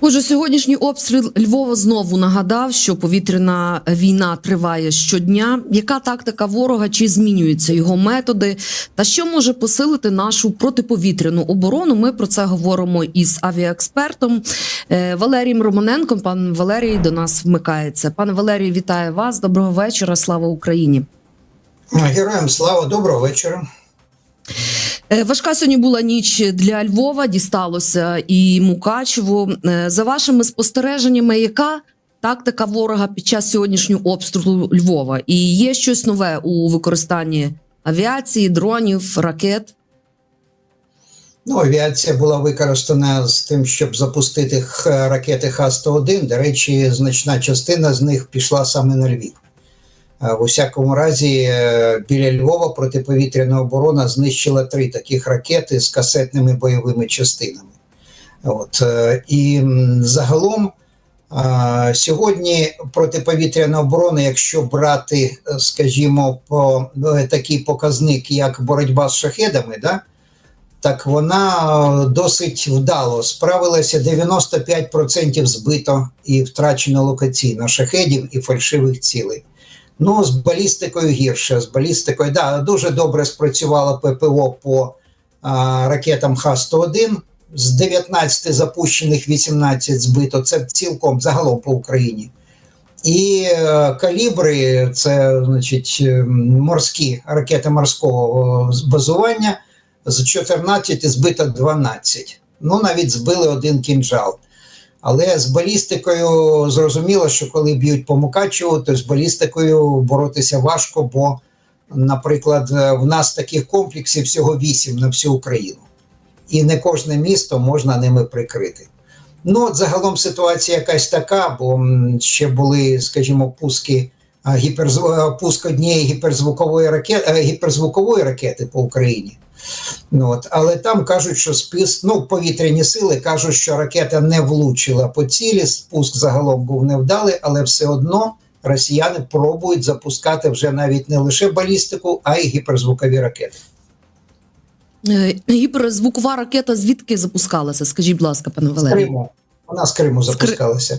Отже, сьогоднішній обстріл Львова знову нагадав, що повітряна війна триває щодня. Яка тактика ворога? Чи змінюються його методи? Та що може посилити нашу протиповітряну оборону? Ми про це говоримо із авіаекспертом е, Валерієм Романенком. Пан Валерій до нас вмикається. Пане Валерій, вітаю вас. Доброго вечора. Слава Україні. Героям слава, доброго вечора. Е, Важка сьогодні була ніч для Львова, дісталося і Мукачеву. Е, За вашими спостереженнями, яка тактика ворога під час сьогоднішнього обстрілу Львова? І є щось нове у використанні авіації, дронів, ракет? Ну, авіація була використана з тим, щоб запустити ракети Х-101. До речі, значна частина з них пішла саме на Львів. Е, В усякому разі, е, біля Львова протиповітряна оборона знищила три таких ракети з касетними бойовими частинами. От, е, і загалом е, сьогодні протиповітряна оборона, якщо брати, е, скажімо, по е, такий показник, як боротьба з шахедами, да, так вона е, досить вдало справилася. 95% збито і втрачено локаційно шахедів і фальшивих цілей. Ну, з балістикою гірше. З балістикою, да, дуже добре спрацювало ППО по а, ракетам Х-101. З 19 запущених 18 збито. Це цілком загалом по Україні. І е, калібри це значить е, морські ракети морського базування. З 14 збито 12. Ну, навіть збили один кінжал. Але з балістикою зрозуміло, що коли б'ють по Мукачеву, то з балістикою боротися важко, бо, наприклад, е, в нас таких комплексів всього 8 на всю Україну. І не кожне місто можна ними прикрити. Ну, от загалом ситуація якась така, бо ще були, скажімо, пуски а, гіперзв... пуск однієї гіперзвукової ракети, гіперзвукової ракети по Україні. Ну, от, але там кажуть, що спис, ну, повітряні сили кажуть, що ракета не влучила по цілі, спуск загалом був невдалий, але все одно росіяни пробують запускати вже навіть не лише балістику, а й гіперзвукові ракети. Е, Гіперзвукова ракета звідки запускалася? Скажіть, будь ласка, пане З Криму. Вона з Криму З запускалася.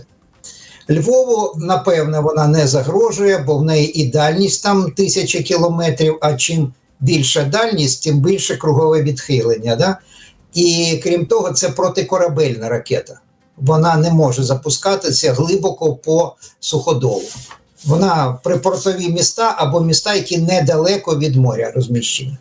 Львову, напевне, вона не загрожує, бо в неї і дальність там тисячі кілометрів, а чим більша дальність, тим більше кругове відхилення. Да? І крім того, це протикорабельна ракета. Вона не може запускатися глибоко по суходолу. Вона припортові міста або міста, які недалеко від моря розміщені.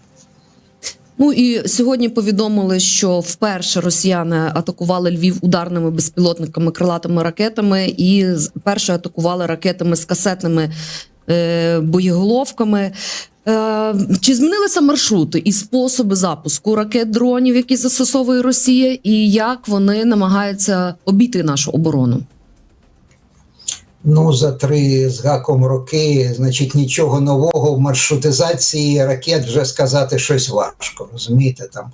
Ну і сьогодні повідомили, що вперше росіяни атакували Львів ударними безпілотниками, крилатими ракетами, і з- перше атакували ракетами з касетними е, боєголовками. Е, чи змінилися маршрути і способи запуску ракет дронів, які застосовує Росія, і як вони намагаються обійти нашу оборону? Ну, за три з гаком роки, значить, нічого нового в маршрутизації ракет вже сказати щось важко. Розумієте, там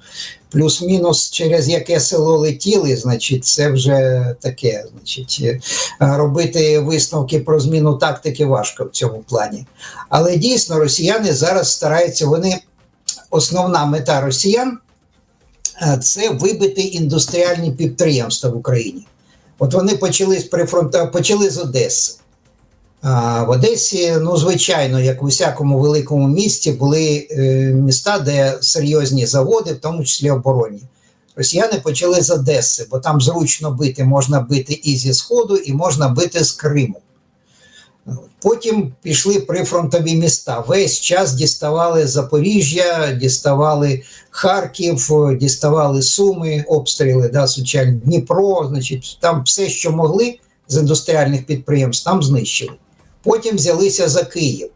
плюс-мінус через яке село летіли, значить, це вже таке. Значить, е, робити висновки про зміну тактики важко в цьому плані. Але дійсно росіяни зараз стараються, вони основна мета росіян е, це вибити індустріальні підприємства в Україні. От вони почали з прифронта, почали з Одеси. А в Одесі, ну, звичайно, як у всякому великому місті, були е, міста, де серйозні заводи, в тому числі оборонні. Росіяни почали з Одеси, бо там зручно бити, можна бити і зі Сходу, і можна бити з Криму. Потім пішли прифронтові міста. Весь час діставали Запоріжжя, діставали Харків, діставали Суми, обстріли, да, звичайно, Дніпро, значить, там все, що могли з індустріальних підприємств, там знищили. Потім взялися за Київ.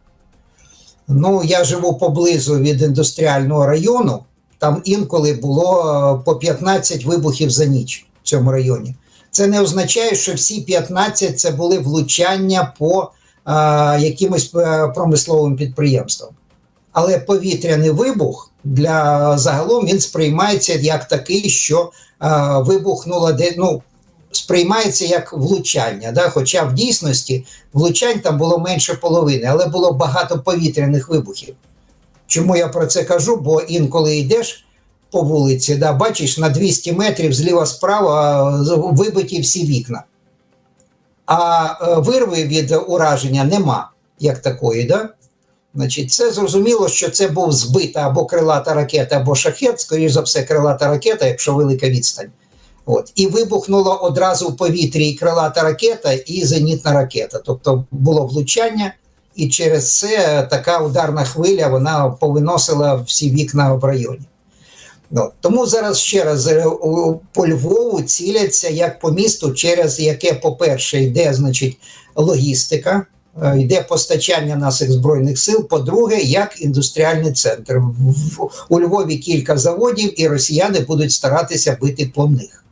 Ну, я живу поблизу від індустріального району, там інколи було е, по 15 вибухів за ніч в цьому районі. Це не означає, що всі 15 це були влучання по якимось е, промисловим підприємствам. Але повітряний вибух для загалом він сприймається як такий, що а, вибухнуло де ну, сприймається як влучання. Да? Хоча в дійсності влучань там було менше половини, але було багато повітряних вибухів. Чому я про це кажу? Бо інколи йдеш по вулиці, да, бачиш на 200 метрів зліва справа вибиті всі вікна. А е, вирви від ураження нема як такої. Да? Значить, це зрозуміло, що це був збита або крилата ракета, або шахет, скоріш за все, крилата ракета, якщо велика відстань. От. І вибухнуло одразу в повітрі і крилата ракета, і зенітна ракета. Тобто було влучання, і через це така ударна хвиля вона повиносила всі вікна в районі. Ну, тому зараз ще раз е, по Львову ціляться як по місту, через яке, по-перше, йде значить, логістика, е, йде постачання наших збройних сил. По-друге, як індустріальний центр. У Львові кілька заводів, і росіяни будуть старатися бити по них.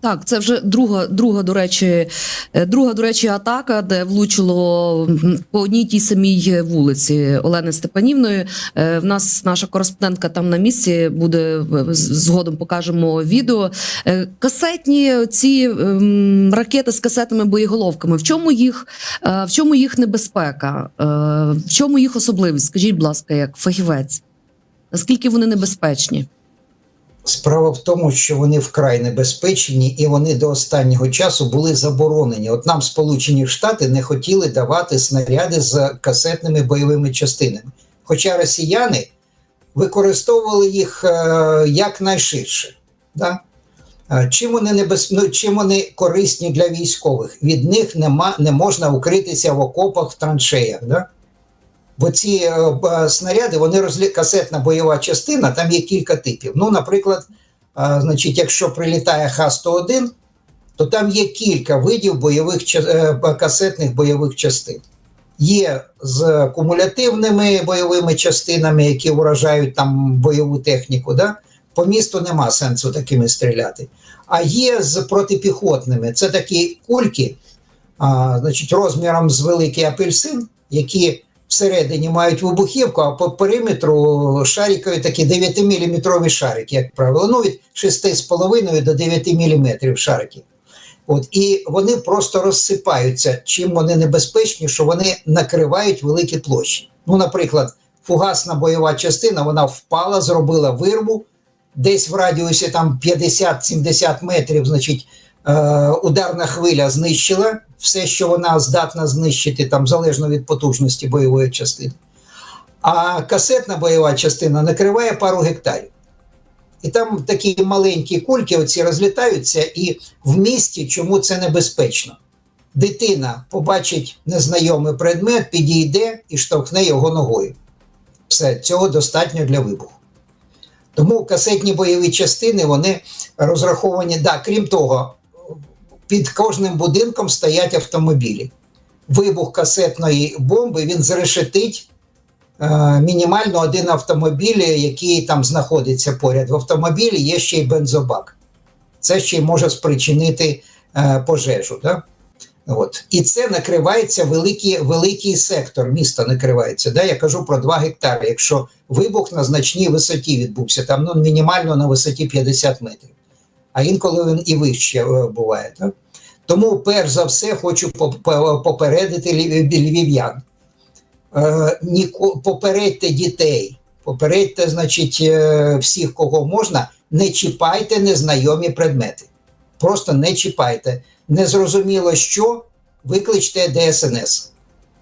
Так, це вже друга, друга, до речі, е, друга, до речі, атака, де влучило по одній тій самій вулиці Олени Степанівної. Е, В нас наша кореспондентка там на місці буде згодом покажемо відео. Е, Касетні ці ем, ракети з касетними боєголовками. В чому їх, е, в чому їх небезпека? Е, В чому їх особливість? Скажіть, будь ласка, як фахівець, наскільки вони небезпечні? Справа в тому, що вони вкрай небезпечні і вони до останнього часу були заборонені. От нам Сполучені Штати не хотіли давати снаряди з касетними бойовими частинами. Хоча росіяни використовували їх е, якнайширше. Да? Е, Чим вони небез... ну, чим вони корисні для військових? Від них нема... не можна укритися в окопах, в траншеях. Да? Бо ці е, снаряди, вони розлі... касетна бойова частина, там є кілька типів. Ну, наприклад, значить, якщо прилітає Х-101, то там є кілька видів бойових е, касетних бойових частин. Є з кумулятивними бойовими частинами, які вражають там бойову техніку. Да? По місту нема сенсу такими стріляти. А є з протипіхотними. Це такі кульки, а, значить, розміром з великий апельсин, які всередині мають вибухівку, а по периметру шарикові такі 9-мм шарики, як правило, ну від 6,5 до 9 мм шарики. От, і вони просто розсипаються. Чим вони небезпечні, що вони накривають великі площі. Ну, наприклад, фугасна бойова частина вона впала, зробила вирву, десь в радіусі там 50-70 метрів, значить, е, ударна хвиля знищила все, що вона здатна знищити, там залежно від потужності бойової частини. А касетна бойова частина накриває пару гектарів. І там такі маленькі кульки оці розлітаються, і в місті чому це небезпечно? Дитина побачить незнайомий предмет, підійде і штовхне його ногою. Все, цього достатньо для вибуху. Тому касетні бойові частини вони розраховані. Да, крім того, під кожним будинком стоять автомобілі. Вибух касетної бомби він зрешетить е, мінімально один автомобіль, який там знаходиться поряд. В автомобілі є ще й бензобак. Це ще й може спричинити е, пожежу. Да? От. І це накривається великий, великий сектор міста накривається. Да? Я кажу про 2 гектари. Якщо вибух на значній висоті відбувся, там ну, мінімально на висоті 50 метрів, а інколи він і вище е, буває. Так? Тому, перш за все, хочу попередити львів'ян. Е, попередьте дітей, попередьте, значить, е, всіх, кого можна, не чіпайте незнайомі предмети. Просто не чіпайте. Незрозуміло, що викличте ДСНС.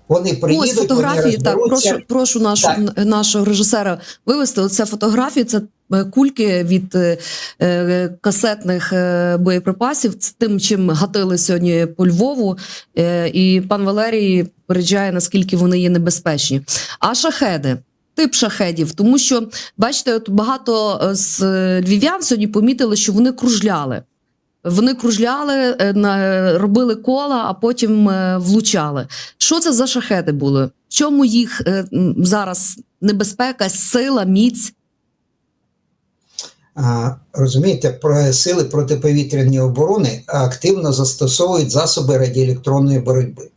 Вони приїдуть, Ось фотографії. вони Так, прошу, прошу нашу, Так. нашого режисера вивести. Оце фотографії. Це кульки від е, е, касетних е, боєприпасів тим, чим гатили сьогодні по Львову. Е, і пан Валерій попереджає, наскільки вони є небезпечні. А шахеди. Тип шахедів, тому що бачите, от багато е, з е, львів'ян сьогодні помітили, що вони кружляли. Вони кружляли, е, робили кола, а потім е, влучали. Що це за шахеди були? В чому їх е, зараз небезпека, сила, міць? Розумієте, сили протиповітряної оборони активно застосовують засоби радіоелектронної боротьби.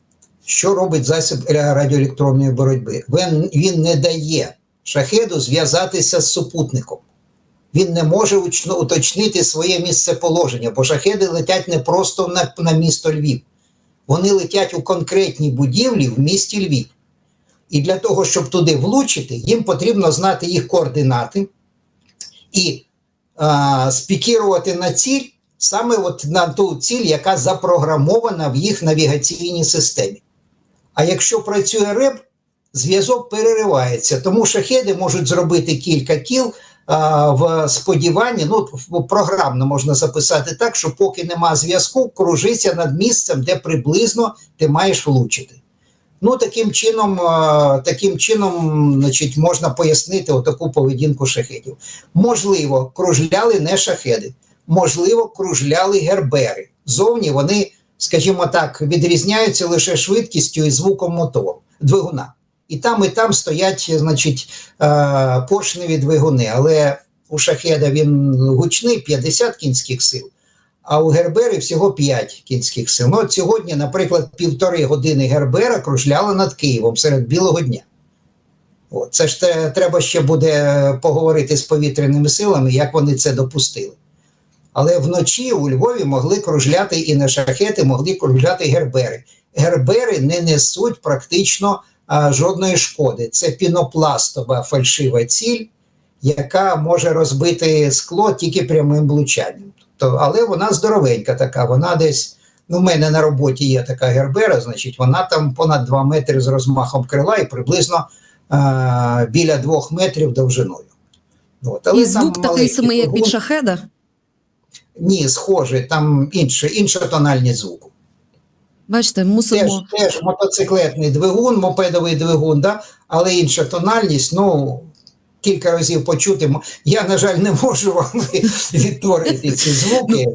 Що робить засіб радіоелектронної боротьби? Він, він не дає шахеду зв'язатися з супутником. Він не може уточнити своє місцеположення, бо шахеди летять не просто на, на місто Львів. Вони летять у конкретній будівлі в місті Львів. І для того, щоб туди влучити, їм потрібно знати їх координати і а, спікірувати на ціль саме от на ту ціль, яка запрограмована в їх навігаційній системі. А якщо працює РЕБ, зв'язок переривається, тому шахеди можуть зробити кілька кіл в сподіванні, ну програмно можна записати так, що поки нема зв'язку, кружиться над місцем, де приблизно ти маєш влучити. Ну, таким чином, таким чином значить, можна пояснити отаку поведінку шахедів. Можливо, кружляли не шахеди, можливо, кружляли гербери. Зовні вони, скажімо так, відрізняються лише швидкістю і звуком мотору, двигуна. І там, і там стоять, значить, е, поршневі двигуни. Але у шахеда він гучний 50 кінських сил, а у Гербери всього 5 кінських сил. Ну, от сьогодні, наприклад, півтори години Гербера кружляли над Києвом серед білого дня. От. Це ж те, треба ще буде поговорити з повітряними силами, як вони це допустили. Але вночі у Львові могли кружляти і не шахети, могли кружляти гербери. Гербери не несуть практично а, жодної шкоди. Це пінопластова фальшива ціль, яка може розбити скло тільки прямим влучанням. Тобто, але вона здоровенька така, вона десь. Ну, в мене на роботі є така гербера, значить, вона там понад 2 метри з розмахом крила і приблизно а, біля 2 метрів довжиною. От. І там звук такий самий, як від шахеда. Ні, схоже, там інше, інша тональність звуку. Бачите, Теж, теж мотоциклетний двигун, мопедовий двигун, да? але інша тональність, ну, кілька разів почути. Я, на жаль, не можу вам відтворити ці звуки.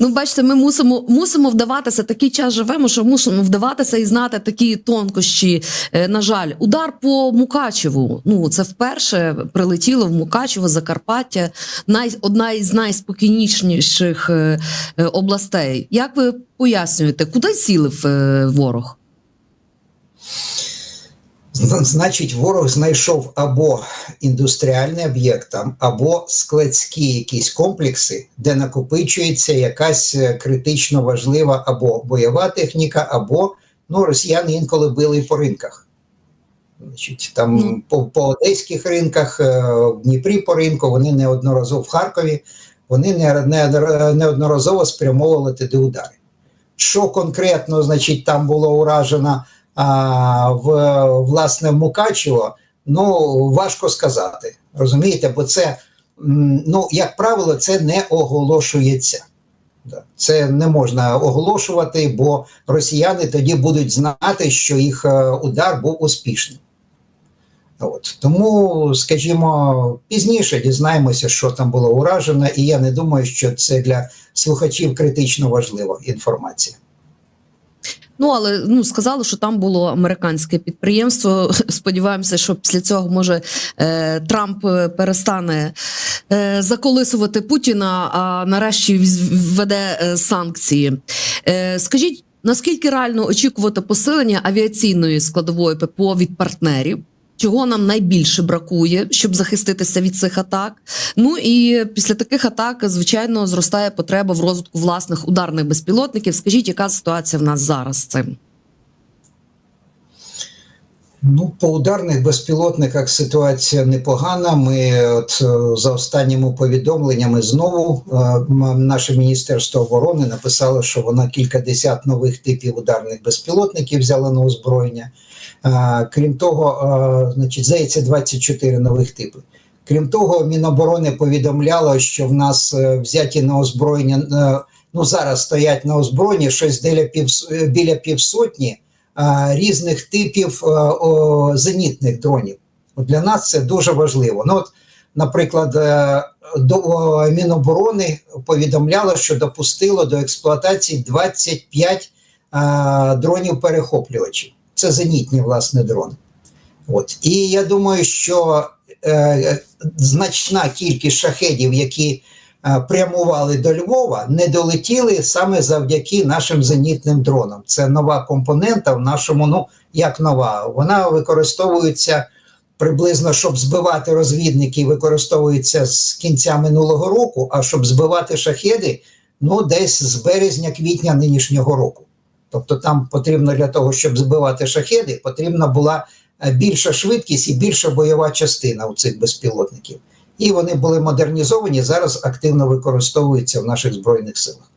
Ну, бачите, ми мусимо мусимо вдаватися. Такий час живемо, що мусимо вдаватися і знати такі тонкощі. Е, на жаль, удар по Мукачеву. Ну це вперше прилетіло в Мукачево, Закарпаття, най, одна із найспокійніших е, е, областей. Як ви пояснюєте, куди цілив е, ворог? Зна- Значить, ворог знайшов або індустріальний об'єкт, або складські якісь комплекси, де накопичується якась е, критично важлива або бойова техніка, або ну, росіяни інколи били по ринках. Значить, там Ну. по, по одеських ринках, е, в Дніпрі по ринку, вони неодноразово в Харкові, вони не, не, неодноразово спрямовували туди удари. Що конкретно, значить, там було уражено в власне в Мукачево, ну важко сказати. Розумієте, бо це, ну, як правило, це не оголошується. Це не можна оголошувати, бо росіяни тоді будуть знати, що їх е, удар був успішним. От. Тому, скажімо, пізніше дізнаємося, що там було уражено, і я не думаю, що це для слухачів критично важлива інформація. Ну але ну сказали, що там було американське підприємство. Сподіваємося, що після цього може е, Трамп е, перестане е, заколисувати Путіна, а нарешті введе санкції. Скажіть, наскільки реально очікувати посилення авіаційної складової ППО від партнерів? Чого нам найбільше бракує, щоб захиститися від цих атак? Ну і після таких атак, звичайно, зростає потреба в розвитку власних ударних безпілотників. Скажіть, яка ситуація в нас зараз з цим? Ну, по ударних безпілотниках ситуація непогана. Ми от е, за останніми повідомленнями знову е, наше міністерство оборони написало, що воно кількадесят нових типів ударних безпілотників взяло на озброєння. Е, Крім того, е, значить, здається, 24 нових типи. Крім того, Міноборони повідомляло, що в нас е, взяті на озброєння. е, Ну зараз стоять на озброєнні щось біля пів біля півсотні різних типів зенітних дронів. Для нас це дуже важливо. Ну, от, наприклад, е, до Міноборони повідомляло, що допустило до експлуатації 25 а, дронів-перехоплювачів. Це зенітні, власне, дрони. От. І я думаю, що е, значна кількість шахедів, які е, прямували до Львова, не долетіли саме завдяки нашим зенітним дронам. Це нова компонента в нашому, ну як нова, вона використовується приблизно, щоб збивати розвідників, використовується з кінця минулого року, а щоб збивати шахеди, ну десь з березня-квітня нинішнього року. Тобто там потрібно для того, щоб збивати шахеди, потрібна була е, більша швидкість і більша бойова частина у цих безпілотників. І вони були модернізовані, зараз активно використовуються в наших збройних силах.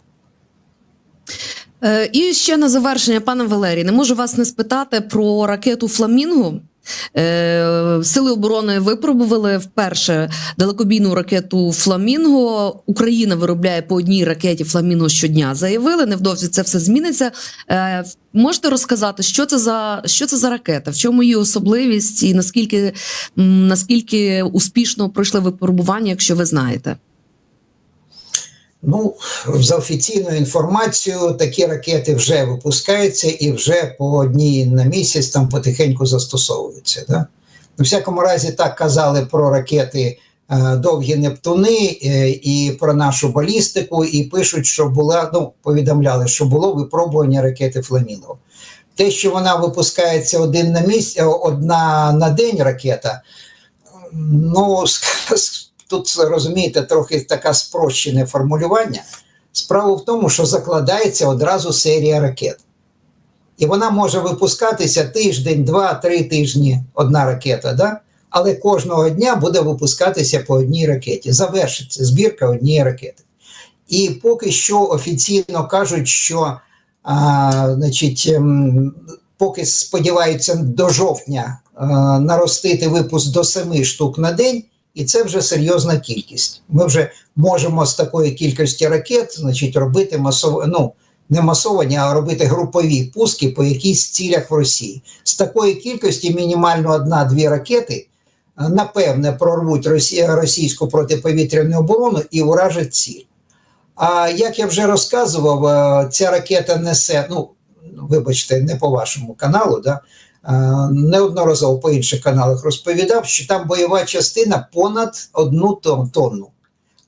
Е, І ще на завершення, пане Валерій, не можу вас не спитати про ракету Фламінго. Е, Сили оборони випробували вперше далекобійну ракету Фламінго. Україна виробляє по одній ракеті Фламінго щодня. Заявили невдовзі це все зміниться. Е, Можете розказати, що це за що це за ракета? В чому її особливість, і наскільки наскільки успішно пройшли випробування, якщо ви знаєте? Ну, за офіційною інформацією, такі ракети вже випускаються і вже по одній на місяць там потихеньку застосовуються. Да? У всякому разі, так казали про ракети е, довгі Нептуни е, і про нашу балістику, і пишуть, що була, ну, повідомляли, що було випробування ракети Фламінго. Те, що вона випускається один на місяць, одна на день ракета, ну, тут розумієте, трохи таке спрощене формулювання. Справа в тому, що закладається одразу серія ракет. І вона може випускатися тиждень, два, три тижні одна ракета, да? але кожного дня буде випускатися по одній ракеті. Завершиться збірка однієї ракети. І поки що офіційно кажуть, що а, значить, ем, поки сподіваються до жовтня а, наростити випуск до 7 штук на день. І це вже серйозна кількість. Ми вже можемо з такої кількості ракет, значить, робити масов... ну, не масовані, а робити групові пуски по якійсь цілях в Росії. З такої кількості мінімально одна-дві ракети напевне прорвуть росі... російську протиповітряну оборону і уражать ціль. А як я вже розказував, ця ракета несе, ну вибачте, не по вашому каналу, да, неодноразово по інших каналах розповідав, що там бойова частина понад одну тонну.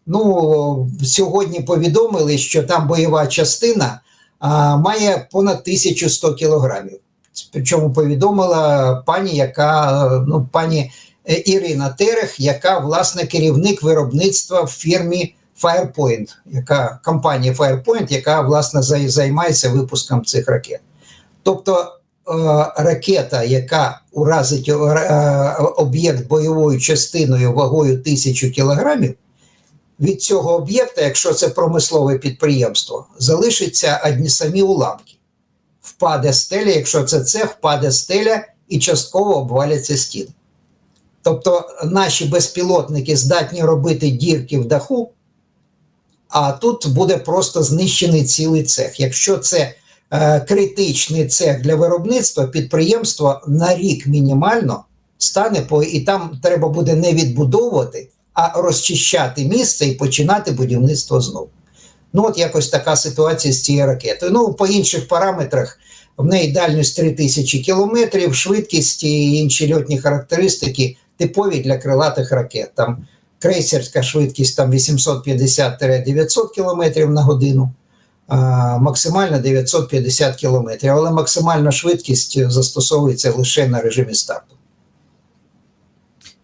Ну, сьогодні повідомили, що там бойова частина а, має понад 1100 кілограмів. Причому повідомила пані, яка ну, пані Ірина Терех, яка власне керівник виробництва в фірмі Firepoint, яка компанія Firepoint, яка власне займається випуском цих ракет. Тобто ракета, яка уразить об'єкт бойовою частиною вагою тисячу кілограмів, від цього об'єкта, якщо це промислове підприємство, залишиться одні самі уламки. Впаде стеля, якщо це цех, впаде стеля і частково обваляться стіни. Тобто наші безпілотники здатні робити дірки в даху, а тут буде просто знищений цілий цех. Якщо це критичний цех для виробництва, підприємство на рік мінімально стане по і там треба буде не відбудовувати, а розчищати місце і починати будівництво знову. Ну, от якось така ситуація з цією ракетою. Ну, по інших параметрах в неї дальність 3000 кілометрів, швидкість і інші льотні характеристики типові для крилатих ракет. Там крейсерська швидкість там 850-900 кілометрів на годину максимально 950 км, але максимальна швидкість застосовується лише на режимі старту.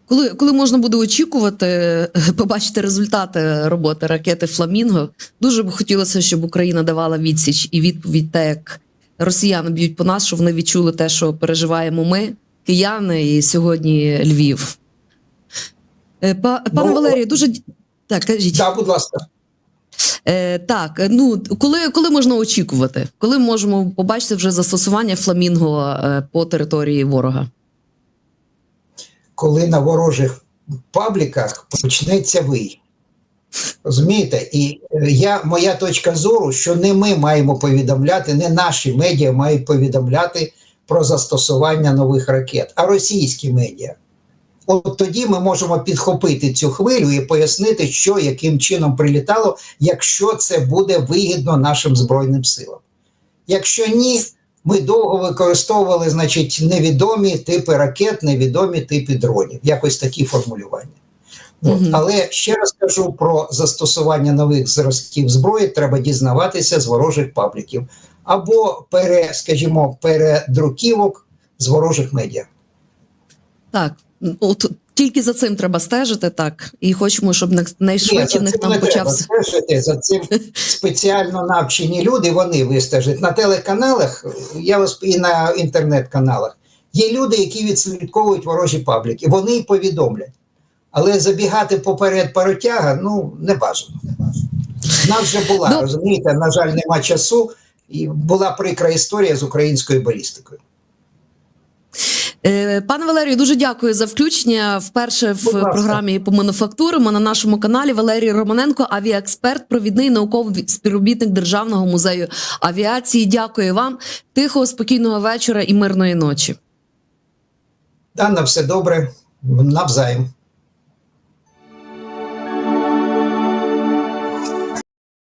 Коли коли можна буде очікувати, побачити результати роботи ракети Фламінго, дуже б хотілося, щоб Україна давала відсіч і відповідь, те, як росіяни б'ють по нас, щоб вони відчули те, що переживаємо ми, кияни, і сьогодні Львів. Пане ну, Валерію, дуже так кажіть. Так, будь ласка. Е, Так, ну коли коли можна очікувати, коли можемо побачити вже застосування фламінго е, по території ворога? Коли на ворожих пабліках почнеться вий. Розумієте? І я, моя точка зору, що не ми маємо повідомляти, не наші медіа мають повідомляти про застосування нових ракет, а російські медіа. От тоді ми можемо підхопити цю хвилю і пояснити, що яким чином прилітало, якщо це буде вигідно нашим Збройним силам. Якщо ні, ми довго використовували значить, невідомі типи ракет, невідомі типи дронів. Якось такі формулювання. Mm -hmm. Але ще раз кажу про застосування нових зразків зброї, треба дізнаватися з ворожих пабліків або пере, скажімо, передруківок з ворожих медіа. Так. От тільки за цим треба стежити, так і хочемо, щоб найшвидше в них там почався. стежити за цим спеціально навчені люди. Вони вистежать на телеканалах. Я вас і на інтернет-каналах. Є люди, які відслідковують ворожі пабліки. Вони й повідомлять. Але забігати поперед паротяга ну не бажано. В нас вже була, Ну- розумієте, на жаль, нема часу, і була прикра історія з українською балістикою. Е, Пане Валерію, дуже дякую за включення. Вперше в програмі по мануфактурам на нашому каналі Валерій Романенко, авіаексперт, провідний науковий співробітник Державного музею авіації. Дякую вам. Тихого, спокійного вечора і мирної ночі. Да, на все добре, навзаєм.